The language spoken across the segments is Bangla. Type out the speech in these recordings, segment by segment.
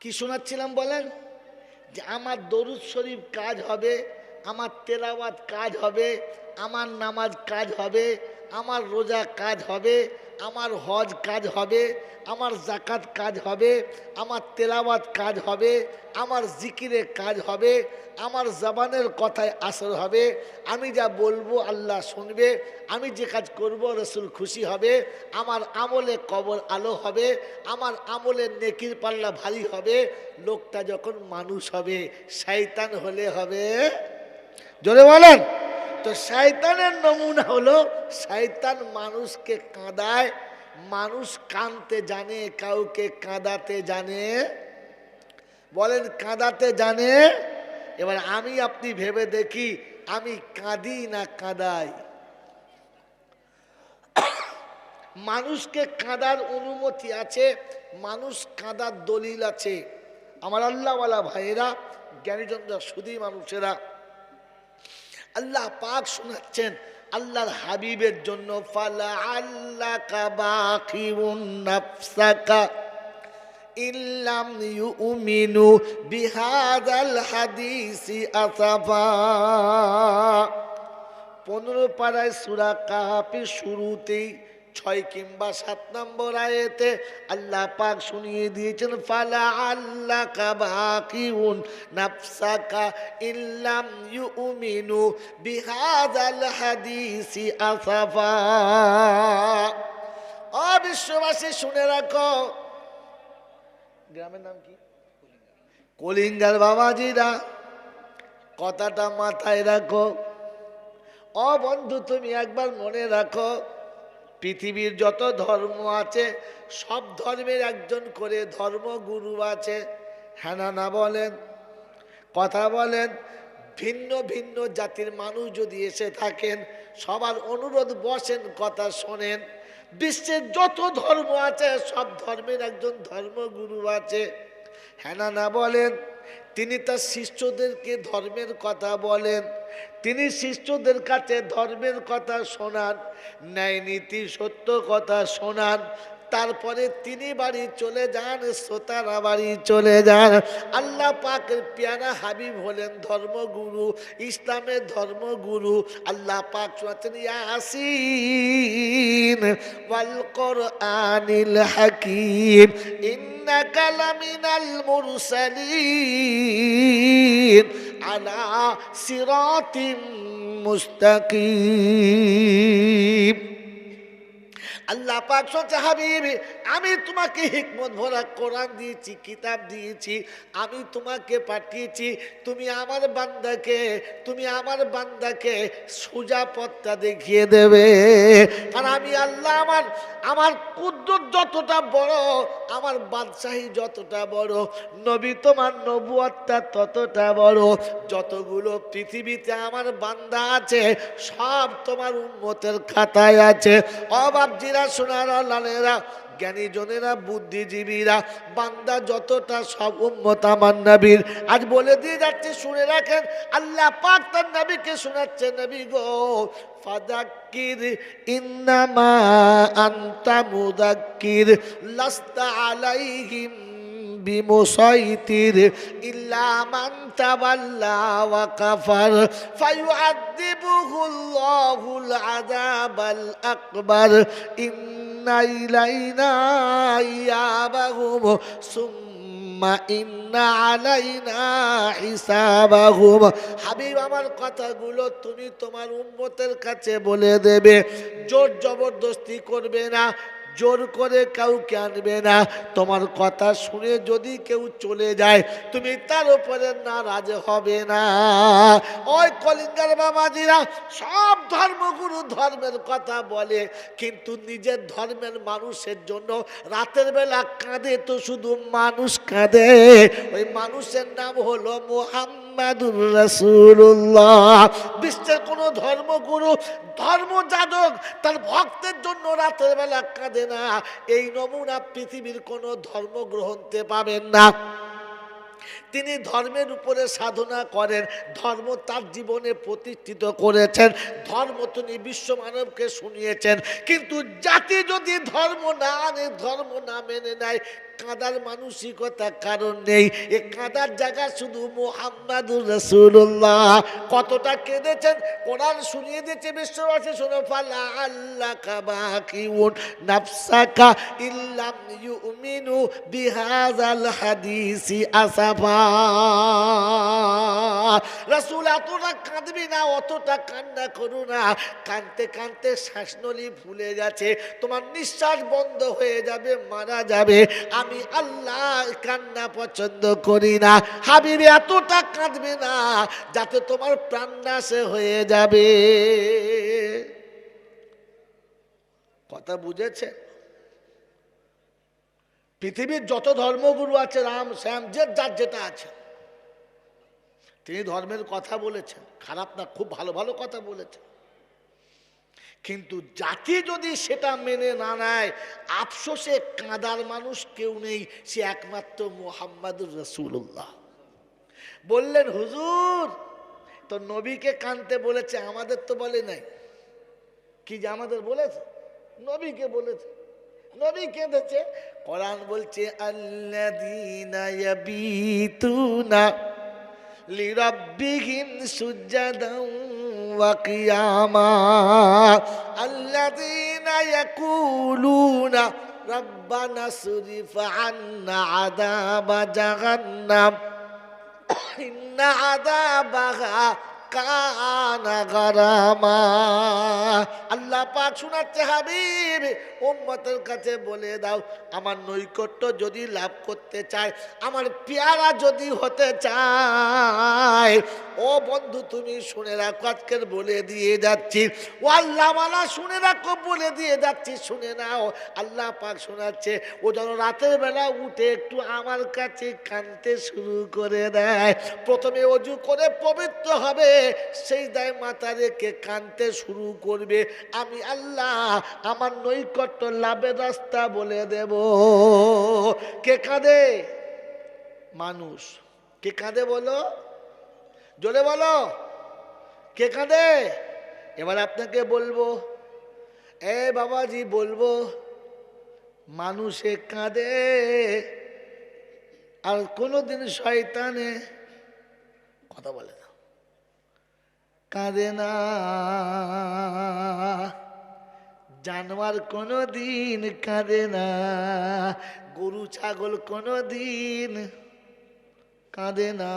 কি শোনাচ্ছিলাম বলেন? যে আমার দরুদ শরীফ কাজ হবে, আমার তেলাওয়াত কাজ হবে, আমার নামাজ কাজ হবে, আমার রোজা কাজ হবে আমার হজ কাজ হবে, আমার জাকাত কাজ হবে, আমার তেলাওয়াত কাজ হবে, আমার জিকিরে কাজ হবে, আমার জবানের কথায় আসর হবে, আমি যা বলব আল্লাহ শুনবে, আমি যে কাজ করব রসুল খুশি হবে, আমার আমলে কবর আলো হবে, আমার আমলে নেকির পাল্লা ভারী হবে, লোকটা যখন মানুষ হবে, শয়তান হলে হবে। জোরে বলেন। তো শয়তানের নমুনা হলো, শয়তান মানুষকে কাঁদায়, মানুষ কাঁদতে জানে, কাউকে কাঁদাতে জানে। বলেন, কাঁদাতে জানে? এবার আমি আপনি ভেবে দেখি, আমি কাঁদি না কাঁদাই। মানুষকে কাঁদার অনুমতি আছে, মানুষ কাঁদার দলিল আছে। আমার আল্লাহওয়ালা ভাইয়েরা জ্ঞানীচন্দ্র সুদী মানুষেরা আল্লাহ পাক শোনাচ্ছেন, আল্লাহর হাবিবের জন্য, ফালা আল্লাহ কাবাকিউন নাফসাকা ইল্লাম পনেরো পাড়ায় সুরা কাহাপি শুরুতেই ছয় কিংবা সাত নম্বর আয়েতে আল্লাহ পাক শুনিয়ে দিয়েছেন, ফালা আল্লাহ কাবাকিউন নাফসাকা ইল্লাম ইউমিনু আসাফা। ও বিশ্ববাসী, শুনে রাখো। গ্রামের নাম কি? কলিঙ্গার বাবাজিরা, কথাটা মাথায় রাখো। ও বন্ধু, তুমি একবার মনে রাখো পৃথিবীর যত ধর্ম আছে, সব ধর্মের একজন করে ধর্মগুরু আছে। হ্যাঁ না বলেন, কথা বলেন, ভিন্ন ভিন্ন জাতির মানুষ যদি এসে থাকেন, সবার অনুরোধ বসেন, কথা শোনেন। বিশ্বের যত ধর্ম আছে, সব ধর্মের একজন ধর্মগুরু আছে। হ্যাঁ না না বলেন তিনি তার শিষ্যদেরকে ধর্মের কথা বলেন। তিনি শিষ্যদের কাছে ধর্মের কথা শোনান ন্যায় নীতি সত্য কথা শোনান তারপরে তিনি বাড়ি চলে যান, শ্রোতারা বাড়ি চলে যান। আল্লাহ পাকের পিয়ারা হাবিব হলেন ধর্মগুরু, ইসলামের ধর্মগুরু। আল্লাহ পাক শোনাচ্ছেন ইয়াসিন, ওয়াল কোরআনিল হাকিম আলা সিরাতিম মুস্তাকিম। আল্লাহ পাক সচ্ছে হাবিব, আমি তোমাকে হিকমত ভরা কোরআন দিয়েছি, কিতাব দিয়েছি, আমি তোমাকে পাঠিয়েছি, তুমি আমার বান্দাকে, তুমি আমার বান্দাকে সোজা পথটা দেখিয়ে দেবে। আর আমি আল্লাহ, আমার আমার কুদ্দুর যতটা বড়, আমার বাদশাহী যতটা বড়, নবী তোমার নবুয়ারটা ততটা বড়, যতগুলো পৃথিবীতে আমার বান্দা আছে, সব তোমার উন্মতের খাতায় আছে। অবাবজিরা সোনারা, লালেরা জ্ঞানী জনেরা বুদ্ধিজীবীরা, বান্দা যতটা সব উম্মত আমার নবীর। আজ বলে দিয়ে যাচ্ছে, শুনে রাখেন, আল্লাহ পাক তার নবীকে শোনাচ্ছে, নবী গো, ফাদাক্কির, ইন্নামা আনতা মুদাক্কির, লাস্তা আলাইহিম بمسيطر إلا من تولى وكفر فيعذبه الله العذاب الأكبر إن إلينا إيابهم ثم إن علينا حسابهم হাবিব আমার কথাগুলো তুমি তোমার উম্মতের কাছে বলে দেবে জোর জবরদস্তি করবে না জোর করে কাউকে আনবে না। তোমার কথা শুনে যদি কেউ চলে যায়, তুমি তার উপরে নারাজ হবে না। ওই কলিঙ্গার বাবাজিরা সব ধর্মগুরু ধর্মের কথা বলে, কিন্তু নিজের ধর্মের মানুষের জন্য রাতের বেলা কাঁদে তো শুধু মানুষ কাঁদে। ওই মানুষের নাম হলো মোহাম্মদুর রাসূলুল্লাহ। বিশ্বের কোনো ধর্মগুরু ধর্ম যাদক তার ভক্তের জন্য রাতের বেলা কাঁদে না। এই নমুনা পৃথিবীর কোনো ধর্মগ্রন্থে পাবেন না। তিনি ধর্মের উপরে সাধনা করেন, ধর্ম তার জীবনে প্রতিষ্ঠিত করেছেন, ধর্ম তিনি বিশ্ব মানবকে শুনিয়েছেন, কিন্তু জাতি যদি ধর্ম না আনে, ধর্ম না মেনে নেয়, কাদার মানসিকতা কারণ নেই। এ কাদার জায়গা শুধু মোহাম্মদুর রসুল্লাহ কতটা কেঁদেছেন? কোরআন শুনিয়ে দিয়েছে বিশ্ববাসী, শোনো ফালা আল্লাহ কাবাকিউন নাফসাকা ইল্লাম ইউমিনু হাদিসি আসাফা রাসূল এতটা কাঁদবি না, অতটা কান্না করু না। কানতে কানতে শ্বাসনলি ফুলে গেছে। তোমার নিঃশ্বাস বন্ধ হয়ে যাবে, মারা যাবে। আমি আল্লাহ কান্না পছন্দ করি না। হাবিবি, এতটা কাঁদবে না, যাতে তোমার প্রাণনাশে হয়ে যাবে। কথা বুঝেছে পৃথিবীর যত ধর্মগুরু আছে, রাম, শ্যাম, যে যার যেটা আছে। তিনি ধর্মের কথা বলেছেন, খারাপ না, খুব ভালো ভালো কথা বলেছেন। কিন্তু জাতি যদি সেটা মেনে না নেয়, আফসোসে কাঁদার মানুষ কেউ নেই, সে একমাত্র মোহাম্মদুর রসুল্লাহ বললেন, হুজুর তো নবীকে কানতে বলেছে, আমাদের তো বলে নাই। কি যে আমাদের বলেছে? নবীকে বলেছে। নবী কেঁদেছে। কোরআন বলছে ইয়াবিতুনা লিরাব্বিহিম সুজ্জাদান ওয়া কিয়ামা। আল্লাযীনা ইয়াকুলুনা রব্বানা সরিফ আন্না আযাবা জাহান্নাম। ইন্না আযাবাহা কানা গারামা আল্লাহ পাক শোনাচ্ছে, হাবিব, উম্মতের কাছে বলে দাও, আমার নৈকট্য যদি লাভ করতে চায়, আমার পেয়ারা যদি হতে চায়, ও বন্ধু, তুমি শুনে রাখো, আজকের বলে দিয়ে যাচ্ছি। ও আল্লাহ মালা, শুনে রাখো, বলে দিয়ে যাচ্ছি, শুনে নাও। আল্লাহ পাক শোনাচ্ছে, ও যেন রাতের বেলা উঠে একটু আমার কাছে কানতে শুরু করে দেয়। প্রথমে অজু করে পবিত্র হবে সেই দায় মাথা রেখে কানতে শুরু করবে। আমি আল্লাহ আমার নৈকট্য লাভের রাস্তা বলে দেব। কে কাঁদে? মানুষ। কে কাঁদে বলো? জোরে বলো। কে কাঁদে? এবার আপনাকে বলব। এ বাবাজি, বলব, মানুষে কাঁদে। আর কোনোদিন শয়তানে কথা বলে না। কাঁদে না জানোয়ার কোনো দিন কাঁদে না গরু, ছাগল কোনো দিন কাঁদে না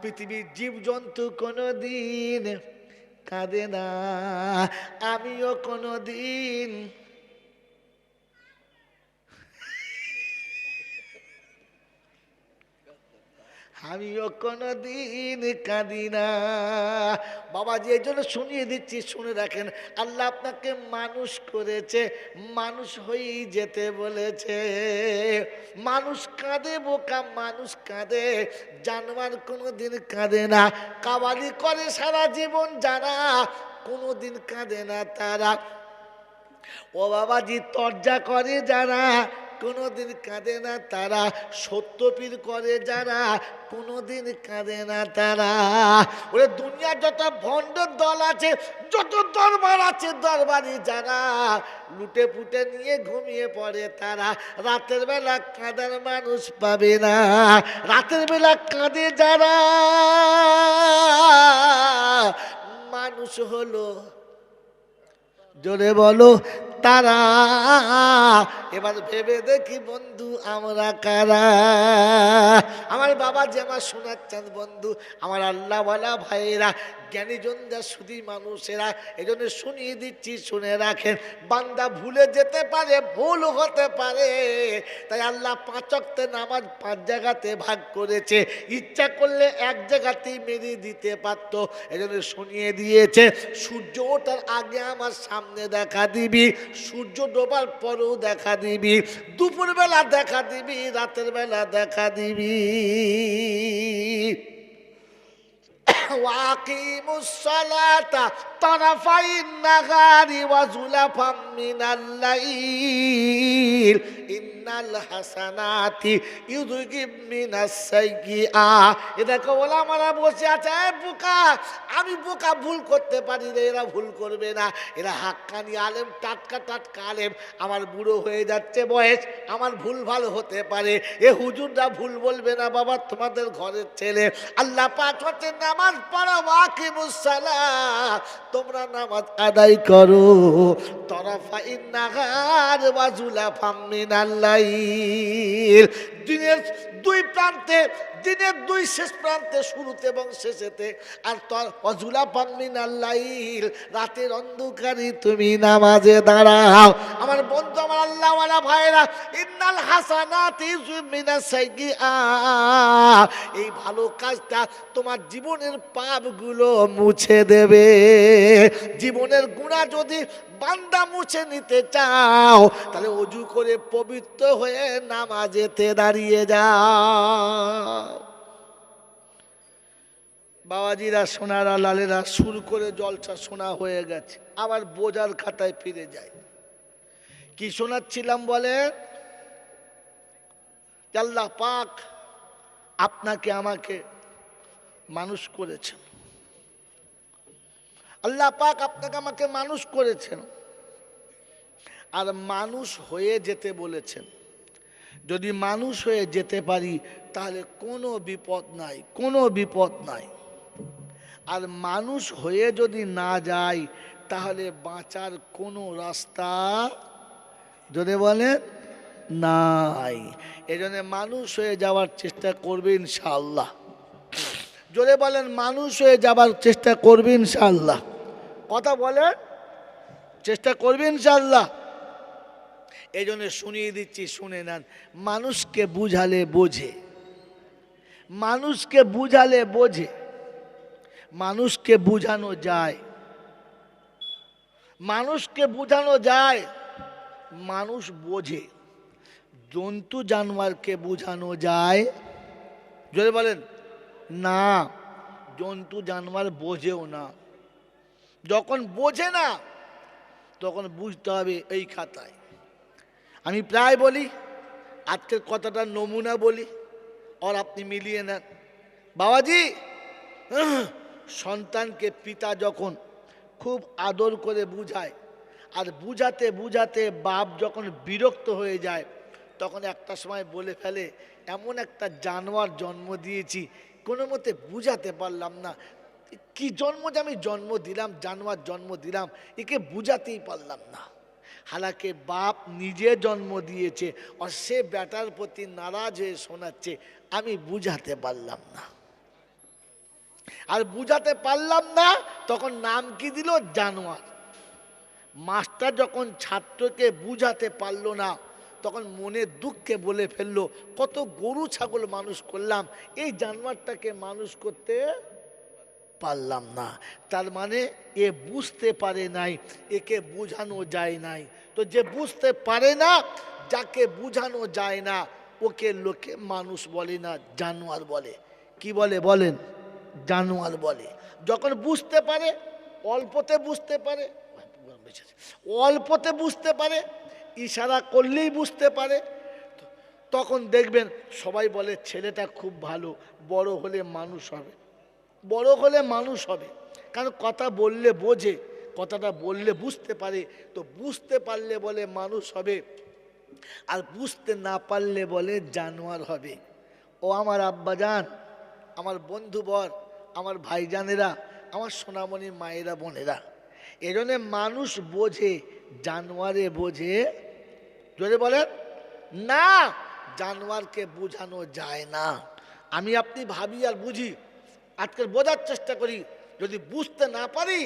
পৃথিবীর জীবজন্তু কোনো দিন কাঁদে না আমিও কোনো দিন আমিও কোনো দিন কাঁদি না। বাবা যে জন্য শুনিয়ে দিচ্ছি, শুনে রাখেন। আল্লাহ আপনাকে মানুষ করেছে, মানুষ হয়েই যেতে বলেছে। মানুষ কাঁদে, বোকা মানুষ কাঁদে, জানোয়ার কোনো দিন কাঁদে না। কাবালি করে সারা জীবন যারা কোনো দিন কাঁদে না তারা। ও বাবাজি, তর্জা করে যারা কোনোদিন কাঁদে না তারা সত্যপীর করে যারা, কোনোদিন কাঁদে না তারা। ওরে দুনিয়ার যত ভণ্ড দল আছে, যত দরবার আছে, দরবারি যারা, লুটে পুটে নিয়ে ঘুমিয়ে পড়ে তারা। রাতের বেলা কাঁদার মানুষ পাবে না, রাতের বেলা কাঁদে যারা। মানুষ হলো, জোরে বলো তারা। এবার ভেবে দেখি বন্ধু, আমরা কারা? আমার বাবা যে আমার শোনাচ্ছেন বন্ধু, আমার আল্লাহওয়ালা ভাইয়েরা জ্ঞানীজনরা শুধু মানুষেরা এই জন্য শুনিয়ে দিচ্ছি, শুনে রাখেন। বান্দা ভুলে যেতে পারে, ভুল হতে পারে। তাই আল্লাহ পাঁচকতে নামাজ পাঁচ জায়গাতে ভাগ করেছে। ইচ্ছা করলে এক জায়গাতেই মেরে দিতে পারত। এই জন্য শুনিয়ে দিয়েছে, সূর্য ওঠার আগে আমার সামনে দেখা দিবি। সূর্য ডোবার পরেও দেখা দিবি দুপুরবেলা দেখা দিবি রাতের বেলা দেখা দিবি। ওয়াকিমুস সালাতা طرفي النهار وزلفا من الليل إن الحسنات يذهبن السيئات এটাকে ওলামারা বসে আছে "এই বোকা আমি বোকা ভুল করতে পারি না এরা ভুল করবে না এরা হাক্কানি আলেম টাটকা টাটকা আলেম আমার বুড়ো হয়ে যাচ্ছে বয়স আমার ভুল ভাল হতে পারে এ হুজুররা ভুল বলবে না বাবা তোমাদের ঘরের ছেলে আল্লাহ পাক হচ্ছে নামাজ পড়ো ওয়াকিমুসসালা তোমরা নামাজ আদায় করো। তরফাইন নাগার ওয়াজুলা ফাম্মিন আল্লাহ দিনের দুই প্রান্তে, দিনের দুই শেষ প্রান্তে, শুরুতে এবং শেষেতে। আর তোর অজুলা পাম্মিন আল্লাইল রাতের অন্ধকারে তুমি নামাজে দাঁড়াও। আমার বন্ধু, আমার আল্লাহওয়ালা ভাইরা ইন্নাল হাসানাত ইউমিনা সাইয়্যিআ। এই ভালো কাজটা তোমার জীবনের পাপগুলো মুছে দেবে। জীবনের গুণা যদি বান্দা মুছে নিতে চাও, তাহলে অজু করে পবিত্র হয়ে নামাজেতে দাঁড়িয়ে যাও। বাবাজিরা, সোনারা, লালেরা, সুর করে জলসা শোনা হয়ে গেছে, আবার বোঝার খাতায় ফিরে যায়। কি শোনাচ্ছিলাম বলে? পাক আপনাকে, আমাকে মানুষ করেছেন। আল্লাহ পাক আপনাকে আমাকে মানুষ করেছেন। আর মানুষ হয়ে যেতে বলেছেন। যদি মানুষ হয়ে যেতে পারি, তাহলে কোনো বিপদ নাই, কোনো বিপদ নাই। আর মানুষ হয়ে যদি না যাই তাহলে বাঁচার কোনো রাস্তা যদি বলেন, নাই। এই মানুষ হয়ে যাওয়ার চেষ্টা করবে ইনশাআল্লাহ। জোরে বলেন, মানুষ হয়ে যাবার চেষ্টা করবে ইনশাআল্লাহ। কথা বলেন, চেষ্টা করবে ইনশাআল্লাহ। এই জন্য শুনিয়ে দিচ্ছি, শুনে নেন। মানুষকে বুঝালে বোঝে। মানুষকে বুঝালে বোঝে। মানুষকে বুঝানো যায়। মানুষকে বুঝানো যায়। মানুষ বোঝে। জন্তু জানোয়ারকে বুঝানো যায়। যদি বলেন। না, জন্তু, জানোয়ার বোঝেও না। যখন বোঝে না, তখন বুঝতে হবে এই খাতায়। আমি প্রায় বলি, আজকের কথাটা নমুনা বলি, আর আপনি মিলিয়ে নেন। বাবাজি, সন্তানকে পিতা যখন খুব আদর করে বুঝায়, আর বুঝাতে বুঝাতে বাপ যখন বিরক্ত হয়ে যায়, তখন একটা সময় বলে ফেলে, এমন একটা জানোয়ার জন্ম দিয়েছি কোনো মতে বুঝাতে পারলাম না। কি জন্ম যে আমি জন্ম দিলাম, জানোয়ার জন্ম দিলাম, একে বুঝাতেই পারলাম না। হালাকে বাপ নিজে জন্ম দিয়েছে, আর সে বেটার প্রতি নারাজ হয়ে শোনাচ্ছে, আমি বুঝাতে পারলাম না। আর বুঝাতে পারলাম না, তখন নাম কি দিল? জানোয়ার। মাস্টার যখন ছাত্রকে বুঝাতে পারল না তখন মনে দুঃখে বলে ফেলল, কত গরু ছাগল মানুষ করলাম, এই জানোয়ারটাকে মানুষ করতে পারলাম না। তার মানে এ বুঝতে পারে নাই, একে বুঝানো যায় নাই। তো যে বুঝতে পারে না, যাকে বুঝানো যায় না, ওকে লোকে মানুষ বলে না, জানোয়ার বলে। কি বলে বলেন? জানোয়ার বলে। যখন বুঝতে পারে, অল্পতে বুঝতে পারে, অল্পতে বুঝতে পারে ইশারা করলেই বুঝতে পারে। তখন দেখবেন সবাই বলে, ছেলেটা খুব ভালো, বড় হলে মানুষ হবে। বড় হলে মানুষ হবে। কারণ কথা বললে বোঝে, কথাটা বললে বুঝতে পারে। তো বুঝতে পারলে বলে মানুষ হবে, আর বুঝতে না পারলে বলে জানোয়ার হবে। ও আমার আব্বাজান, আমার বন্ধুবর আমার ভাইজানেরা, আমার সোনামণি মায়েরা, বোনেরা। এজন্য মানুষ বোঝে, জানোয়ারে বোঝে। জোরে বলেন, না, জানোয়ারকে বোঝানো যায় না। আমি আপনি ভাবি আর বুঝি আজকের বোঝার চেষ্টা করি, যদি বুঝতে না পারি,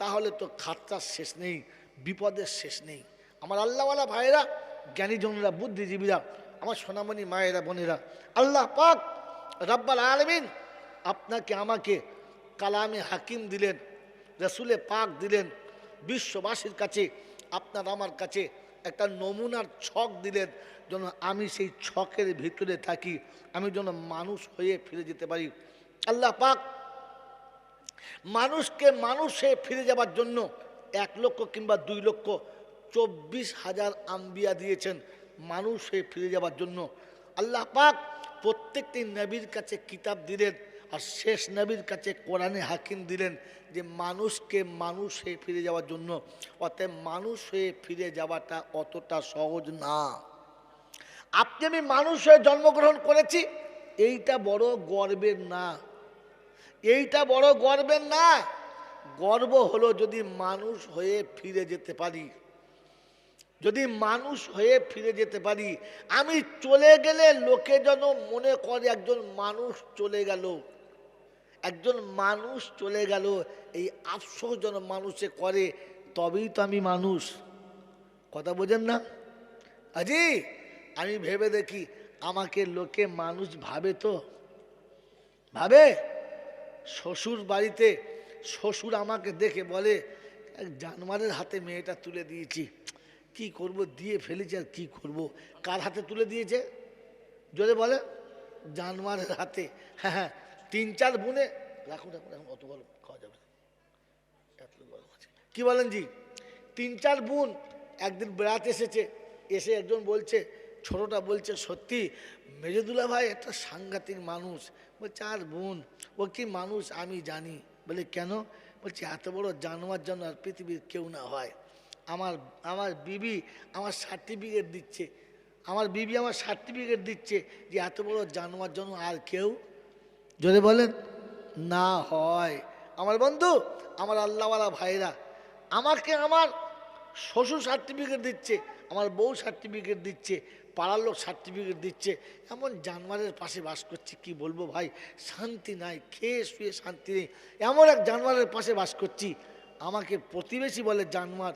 তাহলে তো খাতরার শেষ নেই, বিপদের শেষ নেই। আমার আল্লাহওয়ালা ভাইয়েরা জ্ঞানীজনরা বুদ্ধিজীবীরা, আমার সোনামণি মায়েরা, বোনেরা, আল্লাহ পাক রব্বাল আলমিন আপনাকে, আমাকে কালামে হাকিম দিলেন। রসুলে পাক দিলেন, বিশ্ববাসীর কাছে, আপনার আমার কাছে একটা নমুনার ছক দিলেন, যেন আমি সেই ছকের ভিতরে থাকি, আমি যেন মানুষ হয়ে ফিরে যেতে পারি। আল্লাহ পাক মানুষকে মানুষে ফিরে যাবার জন্য এক লক্ষ কিংবা দুই লক্ষ চব্বিশ হাজার আম্বিয়া দিয়েছেন মানুষ ফিরে যাবার জন্য। আল্লাহ পাক প্রত্যেকটি নবীর কাছে কিতাব দিলেন আর শেষ নবীর কাছে কোরআনে হাকিম দিলেন যে মানুষকে মানুষ হয়ে ফিরে যাওয়ার জন্য। অতএব মানুষ হয়ে ফিরে যাওয়াটা অতটা সহজ না। আপনি আমি মানুষ হয়ে জন্মগ্রহণ করেছি, এইটা বড় গর্বের না। এইটা বড় গর্বের না। গর্ব হলো যদি মানুষ হয়ে ফিরে যেতে পারি। যদি মানুষ হয়ে ফিরে যেতে পারি, আমি চলে গেলে লোকে যেন মনে করে একজন মানুষ চলে গেল। একজন মানুষ চলে গেল, এই আফসোস যেন মানুষে করে, তবেই তো আমি মানুষ। কথা বোঝেন না? আজি, আমি ভেবে দেখি আমাকে লোকে মানুষ ভাবে তো। ভাবে? শ্বশুর বাড়িতে শ্বশুর আমাকে দেখে বলে, এক জানোয়ারের হাতে মেয়েটা তুলে দিয়েছি। কি করব, দিয়ে ফেলেছি আর কী করব? কার হাতে তুলে দিয়েছে? জোরে বলে, জানোয়ারের হাতে। হ্যাঁ হ্যাঁ তিন চার বুনে, রাখুন রাখুন এখন অত গরম খাওয়া যাবে। এত গরম আছে কি বলেন জি? তিন চার বোন, একদিন বেড়াতে এসেছে, এসে একজন বলছে, ছোটটা বলছে, সত্যি মেজদুল্লা ভাই একটা সাংঘাতিক মানুষ। বলছে আর বোন, ও কি মানুষ আমি জানি। বলে, কেন? বলছে, এত বড় জানোয়ার জন্য আর পৃথিবীর কেউ না হয়। আমার আমার বিবি আমার সার্টিফিকেট দিচ্ছে। আমার বিবি আমার সার্টিফিকেট দিচ্ছে যে, এত বড় জানোয়ার জন্য আর কেউ যদি বলেন, না হয়। আমার বন্ধু, আমার আল্লাহওয়ালা ভাইরা, আমাকে আমার শ্বশুর সার্টিফিকেট দিচ্ছে, আমার বউ সার্টিফিকেট দিচ্ছে, পাড়ার লোক সার্টিফিকেট দিচ্ছে। এমন জানোয়ারের পাশে বাস করছি, কি বলব ভাই? শান্তি নাই, খেয়ে শুয়ে শান্তি নেই। এমন এক জানোয়ারের পাশে বাস করছি। আমাকে প্রতিবেশী বলে জানোয়ার,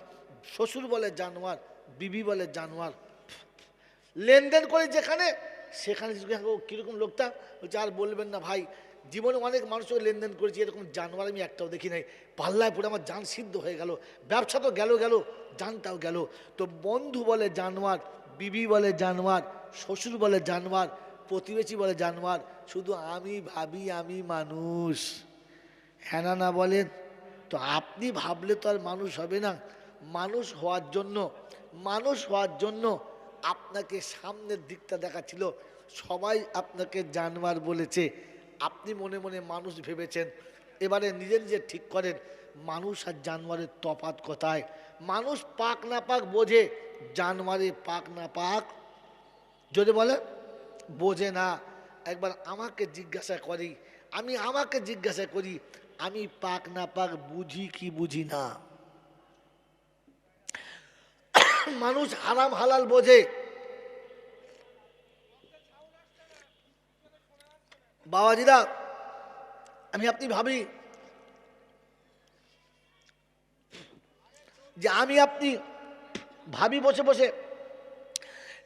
শ্বশুর বলে জানোয়ার, বিবি বলে জানোয়ার। লেনদেন করে যেখানে সেখানে জিজ্ঞাসা কীরকম লোকটা? বলছে, আর বলবেন না ভাই, জীবনে অনেক মানুষের লেনদেন করেছি, এরকম জানোয়ার আমি একটাও দেখি নাই। পাল্লায় পড়ে আমার জান সিদ্ধ হয়ে গেল, ব্যবসা তো গেল গেল জানটাও গেল। তো বন্ধু বলে জানোয়ার, বিবি বলে জানোয়ার, শ্বশুর বলে জানোয়ার, প্রতিবেশী বলে জানোয়ার, শুধু আমি ভাবি আমি মানুষ। হ্যাঁ না না বলেন তো আপনি ভাবলে তো আর মানুষ হবে না। মানুষ হওয়ার জন্য, মানুষ হওয়ার জন্য আপনাকে সামনের দিকটা দেখাচ্ছিল। সবাই আপনাকে জানোয়ার বলেছে। আপনি মনে মনে মানুষ ভেবেছেন, এবারে নিজে নিজে ঠিক করেন, মানুষ আর জানোয়ারের তফাত কোথায়? মানুষ পাক না পাক বোঝে, জানোয়ারে পাক না পাক যদি বলে, বোঝে না। একবার আমাকে জিজ্ঞাসা করি আমি আমাকে জিজ্ঞাসা করি, আমি পাক না পাক বুঝি কি বুঝি না? মানুষ হারাম হালাল বোঝে। বাবাজিরা আমি আপনি ভাবি যে আমি আপনি ভাবি বসে বসে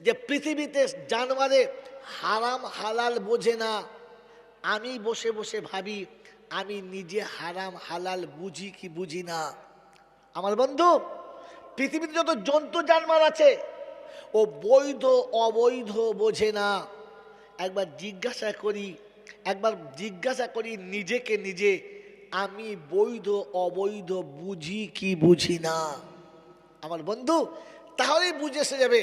যে পৃথিবীতে জানোয়ারে হারাম হালাল বোঝে না। আমি বসে বসে ভাবি, আমি নিজে হারাম হালাল বুঝি কি বুঝি না। আমার বন্ধু পৃথিবীতে যত জন্তু জানোয়ার আছে, ও বৈধ, অবৈধ বোঝে না। একবার জিজ্ঞাসা করি, একবার জিজ্ঞাসা করি নিজেকে নিজে, আমি বৈধ, অবৈধ বুঝি কি বুঝি না? আমার বন্ধু, তাহলেই বুঝে এসে যাবে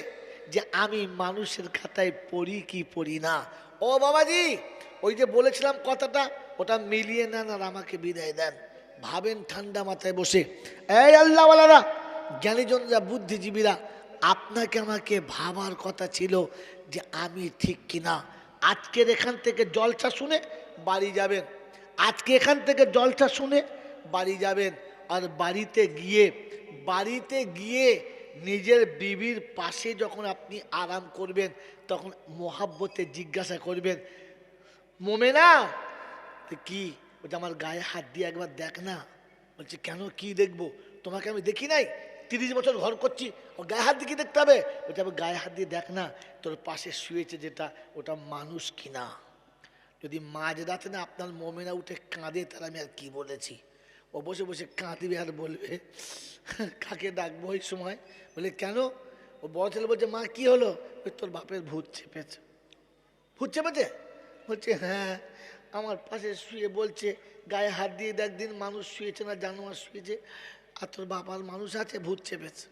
যে আমি মানুষের খাতায় পড়ি কি পড়ি না। ও বাবাজি, ওই যে বলেছিলাম কথাটা, ওটা মিলিয়ে নেন আর আমাকে বিদায় দেন। ভাবেন ঠান্ডা মাথায় বসে। এই আল্লাহ আল্লাহওয়ালারা জ্ঞানীজনরা, বুদ্ধিজীবীরা আপনাকে আমাকে ভাবার কথা ছিল যে আমি ঠিক কিনা। আজকের এখান থেকে জলসা শুনে বাড়ি যাবেন। আজকে এখান থেকে জলসা শুনে বাড়ি যাবেন। আর বাড়িতে গিয়ে বাড়িতে গিয়ে নিজের বিবির পাশে যখন আপনি আরাম করবেন, তখন মোহাব্বতে জিজ্ঞাসা করবেন, মোমেনা কি? ওটা আমার গায়ে হাত দিয়ে একবার দেখ না। বলছে, কেন কি দেখব? তোমাকে আমি দেখি নাই? তিরিশ বছর ঘর করছি, ও গায়ে হাত দিয়ে দেখতে হবে? ওটা আমি গায়ে হাত দিয়ে দেখ না, তোর পাশে শুয়েছে যেটা, ওটা মানুষ কিনা। যদি মাঝ রাতে না আপনার মোমেনা উঠে কাঁদে তার আমি আর কি বলেছি? ও বসে বসে কাঁদবে আর বলবে, কাকে ডাকবো ওই সময়? বলে, কেন? ও বড় ছেলে বলছে, মা, কি হলো? ওই তোর বাপের ভূত চেপেছে। ভূত চেপেছে? বলছে হ্যাঁ আমার পাশে শুয়ে বলছে, গায়ে হাত দিয়ে দেখ, দিন মানুষ শুয়েছে না জানোয়ার শুয়েছে। আর তোর বাবার মানুষ আছে, ভূত চেপেছে।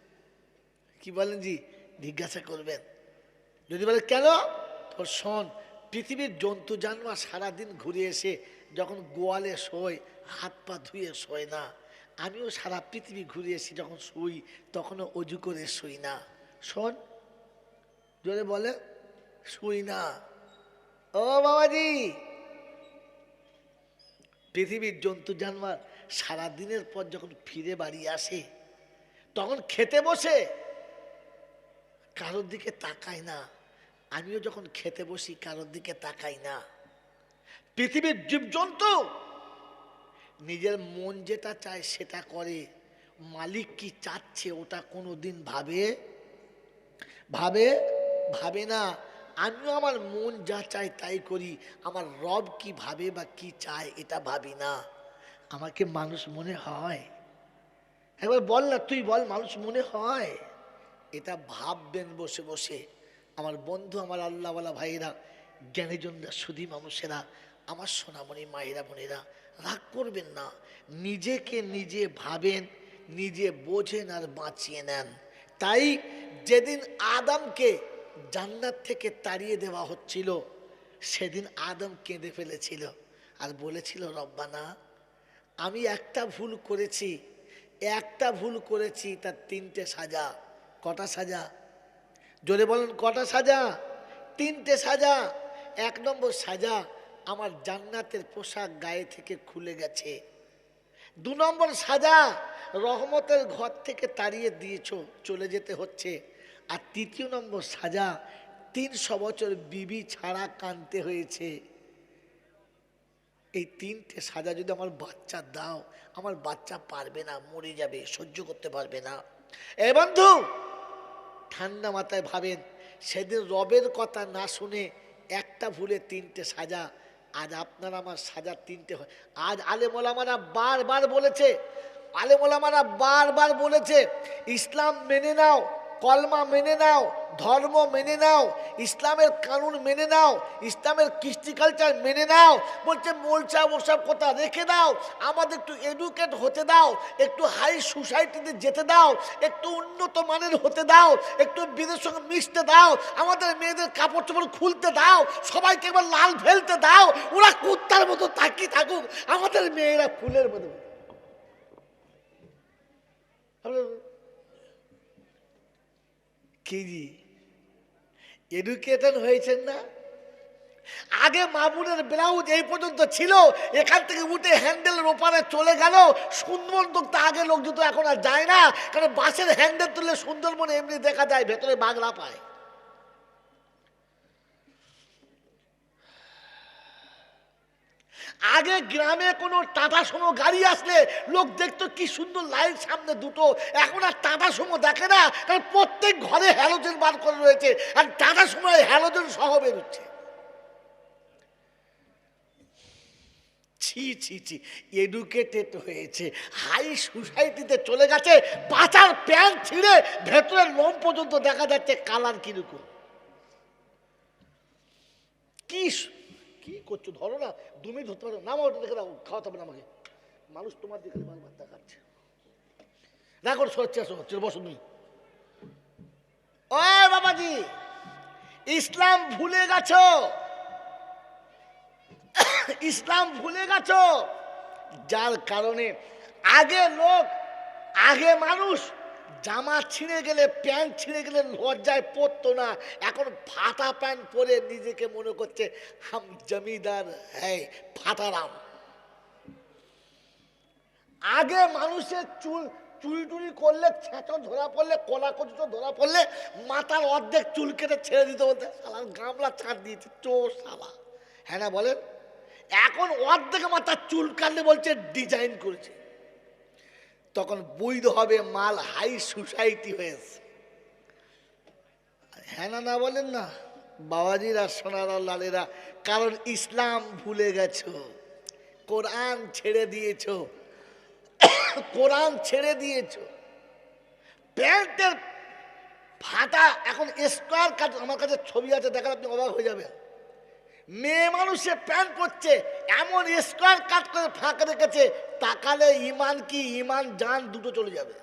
কি বলেন জি? জিজ্ঞাসা করবেন। যদি বলে, কেন? তোর শোন, পৃথিবীর জন্তু জানোয়ার সারাদিন ঘুরে এসে যখন গোয়ালে শোয়, হাত পা ধুয়ে শোয় না। আমিও সারা পৃথিবী ঘুরে এসি যখন শুই, তখনও অজু করে শুই না। শোন, জোরে বলে, শুই না। ও বাবাজি! পৃথিবীর জন্তু জানোয়ার সারা দিনের পর যখন ফিরে বাড়ি আসে, তখন খেতে বসে। কারোর দিকে তাকায় না। আমিও যখন খেতে বসি, কারোর দিকে তাকাই না। পৃথিবীর জীবজন্তু নিজের মন যেটা চায় সেটা করে। মালিক কি চাচ্ছে ওটা কোনো দিন ভাবে? ভাবে? ভাবে না। আমিও আমার মন যা চায় তাই করি। আমার রব কি ভাবে বা কি চায় এটা ভাবি না। আমাকে মানুষ মনে হয়। একবার বল না, তুই বল, মানুষ মনে হয়? এটা ভাববেন বসে বসে। আমার বন্ধু, আমার আল্লাহওয়ালা ভাইয়েরা, জ্ঞানীজনরা, সুধী মানুষেরা, আমার সোনামণি, মায়েরা, বোনেরা, রাগ করবেন না। নিজেকে নিজে ভাবেন, নিজে বোঝেন আর বাঁচিয়ে নেন। তাই যেদিন আদমকে জান্নাত থেকে তাড়িয়ে দেওয়া হচ্ছিল, সেদিন আদম কেঁদে ফেলেছিল। আর বলেছিল, রব্বানা আমি একটা ভুল করেছি, একটা ভুল করেছি, তার তিনটে সাজা। কটা সাজা? জোরে বলেন, কটা সাজা? তিনটে সাজা। এক নম্বর সাজা আমার জান্নাতের পোশাক গায়ে থেকে খুলে গেছে। দু নম্বর সাজা রহমতের ঘর থেকে তাড়িয়ে দিয়েছ চলে যেতে হচ্ছে। আর তৃতীয় নম্বর সাজা তিনশো বছর বিবি ছাড়া কানতে হয়েছে। এই তিনটে সাজা যদি আমার বাচ্চা দাও, আমার বাচ্চা পারবে না, মরে যাবে, সহ্য করতে পারবে না। এ বন্ধু, ঠান্ডা মাথায় ভাবেন, সেদিন রবের কথা না শুনে একটা ভুলে তিনটে সাজা, আজ আপনার আমার সাজা তিনটে হয়। আজ আলেমোলামারা বারবার বলেছে আলেমোলামারা বারবার বলেছে, ইসলাম মেনে নাও কলমা মেনে নাও, ধর্ম মেনে নাও, ইসলামের কানুন মেনে নাও, ইসলামের কৃষ্টি কালচার মেনে নাও। বলছে মোলচা ওসব কথা রেখে দাও, আমাদের একটু এডুকেট হতে দাও, একটু হাই সোসাইটিতে যেতে দাও, একটু উন্নত মানের হতে দাও, একটু বিদের সঙ্গে মিশতে দাও, আমাদের মেয়েদের কাপড় চোপড় খুলতে দাও, সবাইকে এবার লাল ফেলতে দাও, ওরা কুত্তার মতো তাকিয়ে থাকুক, আমাদের মেয়েরা ফুলের মতো। কি জি এডুকেটেড হয়েছেন না? আগে মামুনের ব্লাউজ এই পর্যন্ত ছিল, এখান থেকে উঠে হ্যান্ডেল ওপারে চলে গেল। সুন্দরবন তো আগে লোক যেত এখন আর যায় না, কারণ বাসের হ্যান্ডেল তুললে সুন্দরবনে এমনি দেখা যায়, ভেতরে বাংলা পায়। আগে গ্রামে কোনো টাটা সুমো গাড়ি আসলে লোক দেখতো কি সুন্দর লাইট সামনে দুটো। এখন আর টাটা সুমো দেখে না, কারণ প্রত্যেক ঘরে হ্যালোজেন বার করে রয়েছে, আর টাটা সুমোয় হ্যালোজেন সহ বেরোচ্ছে। ছি ছি ছি এডুকেটেড হয়েছে। হাই সোসাইটিতে চলে গেছে পাচার প্যান্ট ছিঁড়ে ভেতরের লোম পর্যন্ত দেখা যাচ্ছে কালার কীরকম। কি কি করছ? ধরো না তুমি ধরতে পারো না। ওটা দেখে দাও, খাওয়াতে হবে না আমাকে। মানুষ তোমার দিকে বারবার দেখাচ্ছে না করে সচ্ছে আসো চল, বসো, তুমি। ও বাবাজি, ইসলাম ভুলে গেছ? ইসলাম ভুলে গেছ? যার কারণে আগে লোক, আগে মানুষ জামা ছিঁড়ে গেলে, প্যান্ট ছিঁড়ে গেলে লজ্জায় পরতো না। এখন ফাটা প্যান্ট পরে নিজেকে মনে করছে, হাম জমিদার হ্যাঁ ফাটারাম। আগে মানুষের চুল চুরি টুরি করলে, ছেঁচো ধরা পড়লে, কলা কচুটো ধরা পড়লে মাথার অর্ধেক চুল কেটে ছেড়ে দিতে বলতে সালার গামলা ছাড় দিয়েছে, চোর সালা হ্যাঁ না বলেন? এখন অর্ধেক মাথার চুল কাটলে বলছে, ডিজাইন করেছে। তখন বৈধ হবে মাল হাই সোসাইটি হয়েছে। হ্যাঁ না না বলেন না, বাবাজিরা, সোনারা, লালেরা, কারণ ইসলাম ভুলে গেছ, কোরআন ছেড়ে দিয়েছ, কোরআন ছেড়ে দিয়েছ, প্যান্টের ফাটা, এখন স্কোয়ার কাট আমার কাছে ছবি আছে দেখার আপনি অবাক হয়ে যাবেন। মেয়ে মানুষে প্যান্ট পরছে এমন স্কোয়ার কাট করে ফাঁকা রেখেছে তাকালে ইমান কি ইমান জান দুটো চলে যাবে।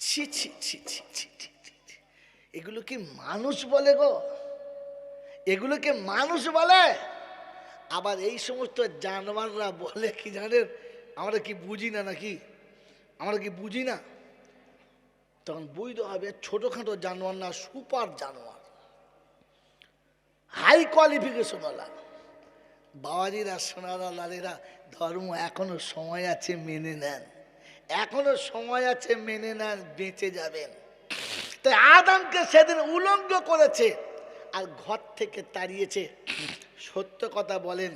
ছি ছি ছি ছি, ছি। এগুলো কি মানুষ বলে গো? এগুলোকে মানুষ বলে? আবার এই সমস্ত জানোয়াররা বলে কি জানেন? আমরা কি বুঝি না নাকি? আমরা কি বুঝি না? তখন বুঝতে হবে ছোটোখাটো জানোয়ার না সুপার জানোয়ার। হাই কোয়ালিফিকেশনওয়ালা বাবাজিরা, সোনারা, লালেরা, ধর্ম এখনও সময় আছে মেনে নেন। এখনও সময় আছে মেনে নেন, বেঁচে যাবেন। তো আদামকে সেদিন উলঙ্গ করেছে আর ঘর থেকে তাড়িয়েছে। সত্য কথা বলেন,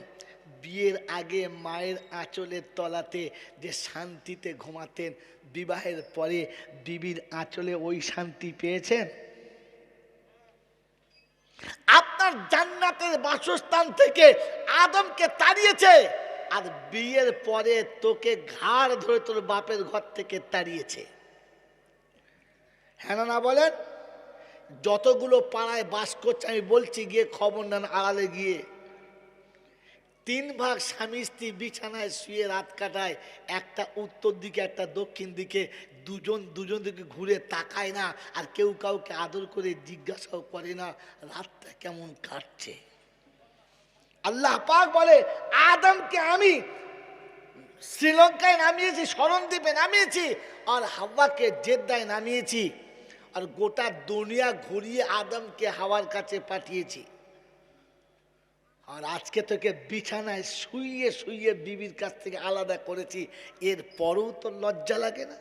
বিয়ের আগে মায়ের আঁচলের তলাতে যে শান্তিতে ঘুমাতেন, বিবাহের পরে বিবির আঁচলে ওই শান্তি পেয়েছেন? আপনার জান্নাতের বাসস্থান থেকে আদমকে তাড়িয়েছে, আর বিয়ের পরে তোকে ঘাড় ধরে তোর বাপের ঘর থেকে তাড়িয়েছে। হ্যাঁ না বলেন? যতগুলো পাড়ায় বাস করছে, আমি বলছি, গিয়ে খবর নেন আড়ালে গিয়ে। তিন ভাগ স্বামী স্ত্রী বিছানায় শুয়ে রাত কাটায়, একটা উত্তর দিকে, একটা দক্ষিণ দিকে দুজন দুজন দিকে ঘুরে তাকায় না আর কেউ কাউকে আদর করে জিজ্ঞাসাও করে না। রাতটা কেমন কাটছে। আল্লাহ পাক বলে, আদমকে আমি শ্রীলঙ্কায় নামিয়েছি স্মরণদ্বীপে নামিয়েছি আর হাওয়াকে জেদ্দায় নামিয়েছি আর গোটা দুনিয়া ঘুরিয়ে আদমকে হাওয়ার কাছে পাঠিয়েছি। আর আজকে তোকে বিছানায় শুইয়ে শুইয়ে বিবির কাছ থেকে আলাদা করেছি। এর পরেও তো লজ্জা লাগে না?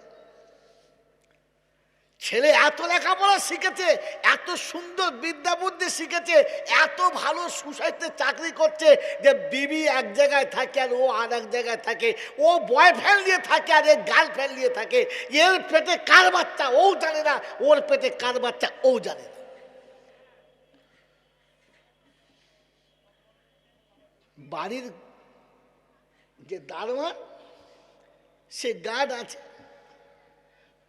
ছেলে এত লেখাপড়া শিখেছে, এত সুন্দর বিদ্যা বুদ্ধি শিখেছে, এত ভালো সুসাহিত্যে চাকরি করছে যে বিবি এক জায়গায় থাকে আর ও আর এক জায়গায় থাকে, ও বয়ফ্রেন্ড নিয়ে থাকে আর এ গার্লফ্রেন্ড নিয়ে থাকে, এর পেটে কার বাচ্চা ও জানে না, ওর পেটে কার বাচ্চা ও জানে না। বাড়ির যে দারোয়ান, সে গার্ড আছে।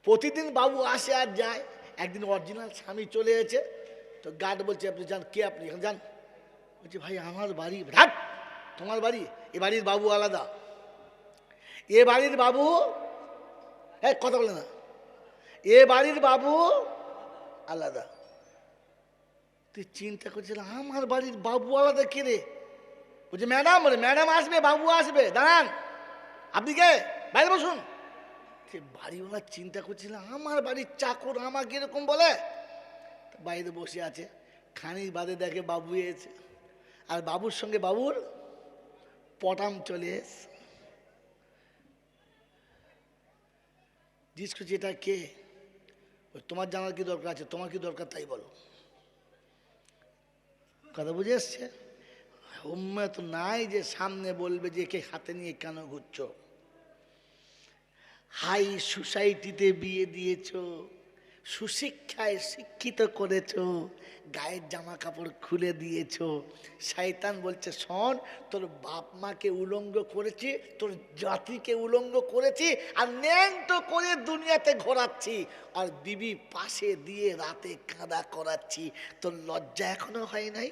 প্রতিদিন বাবু আসে আর যায়। একদিন অরিজিনাল স্বামী চলে এসেছে। তো গার্ড বলছে, আপনি যান, কে আপনি? এখানে যান। বলছে, ভাই, আমার বাড়ি রাট তোমার বাড়ি, এ বাড়ির বাবু আলাদা। এ বাড়ির বাবু হ্যাঁ কথা বলে না। এ বাড়ির বাবু আলাদা। তুই চিন্তা করছিস আমার বাড়ির বাবু আলাদা কে রে? বলছে, ম্যাডাম বলে ম্যাডাম আসবে, বাবু আসবে, দাঁড়ান। আপনি কে? বাইরে বসুন। সে বাড়িওয়ালা চিন্তা করছিল, আমার বাড়ির চাকর আমাকে এরকম বলে? বাইরে বসে আছে, খানিক বাদে দেখে বাবু এসে, আর বাবুর সঙ্গে বাবুর পটাম চলে এস জিজ্ঞেস করছি, এটা কে? তোমার জানার কি দরকার আছে? তোমার কি দরকার তাই বলো। কথা বুঝে এসছে। তো নাই যে সামনে বলবে যে কে হাতে নিয়ে কেন ঘুরছো? হাই সোসাইটিতে বিয়ে দিয়েছ, সুশিক্ষায় শিক্ষিত করেছ, গায়ের জামা কাপড় খুলে দিয়েছ। শয়তান বলছে, শোন, তোর বাপ মাকে উলঙ্গ করেছি, তোর জাতিকে উলঙ্গ করেছি আর ন্যাংটো করে দুনিয়াতে ঘোরাচ্ছি আর বিবি পাশে দিয়ে রাতে কাঁদা করাচ্ছি। তোর লজ্জা এখনও হয় নাই?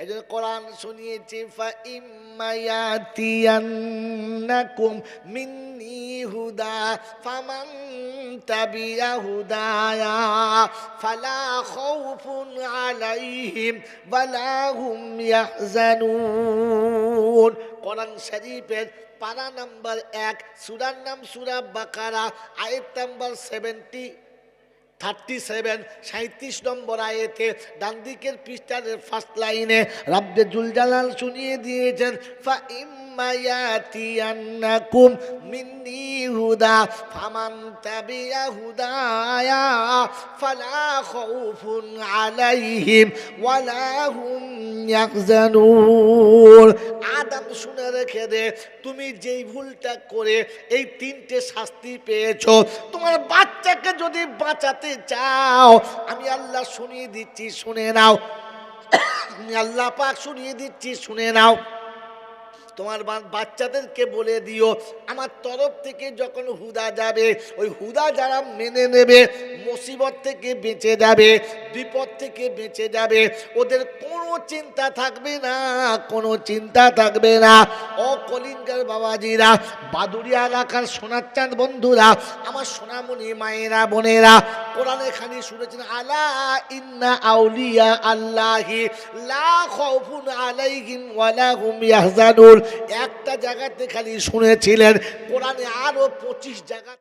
এজন্য কোরআন শুনিয়েছে ফা ইম্মায়াতিয়ান্নাকুম মিন্নি হুদা, ফামান তাবিয়া হুদায়া, ফালা খাউফুন আলাইহিম ওয়ালা হুম ইয়াহজানুন। কোরআন শরীফের পারা নাম্বার এক, সূরার নাম সূরা বাকারা, আয়াত নাম্বার সেভেন্টি থার্টি সেভেন সাঁত্রিশ নম্বর আয়েতে ডান দিকের পৃষ্ঠার ফার্স্ট লাইনে রাব্দে জুলজালাল শুনিয়ে দিয়েছেন, ফা ইম্মায়াতিয়ান্নাকুম মিন্নি হুদা ফামান তাবিয়া হুদায়া ফালা খাউফুন আলাইহিম ওয়ালা হুম ইয়াহজানুন আদম শুনে রেখে দে, তুমি যেই ভুলটা করে এই তিনটে শাস্তি পেয়েছ, তোমার বাচ্চাকে যদি বাঁচাতে চাও, আমি আল্লাহ শুনিয়ে দিচ্ছি, শুনে নাও। আল্লাহ পাক শুনিয়ে দিচ্ছি, শুনে নাও। তোমার বাচ্চাদেরকে বলে দিও, আমার তরফ থেকে যখন হুদা যাবে, ওই হুদা যারা মেনে নেবে, মুসিবত থেকে বেঁচে যাবে, বিপদ থেকে বেঁচে যাবে, ওদের কোনো চিন্তা থাকবে না, কোনো চিন্তা থাকবে না। ও কলিঙ্গার বাবাজিরা বাদুরিয়া এলাকার সোনার চাঁদ বন্ধুরা, আমার সোনামণি মায়েরা, বোনেরা, কোরআনে খানি শুনেছেন, আলা ইন্না আউলিয়া আল্লাহি, লা খাউফুন আলাইহিম ওয়ালা হুম ইয়াহজানুন। একটা জায়গাতে খালি শুনেছিলেন কোরআনে আরও পঁচিশ জায়গা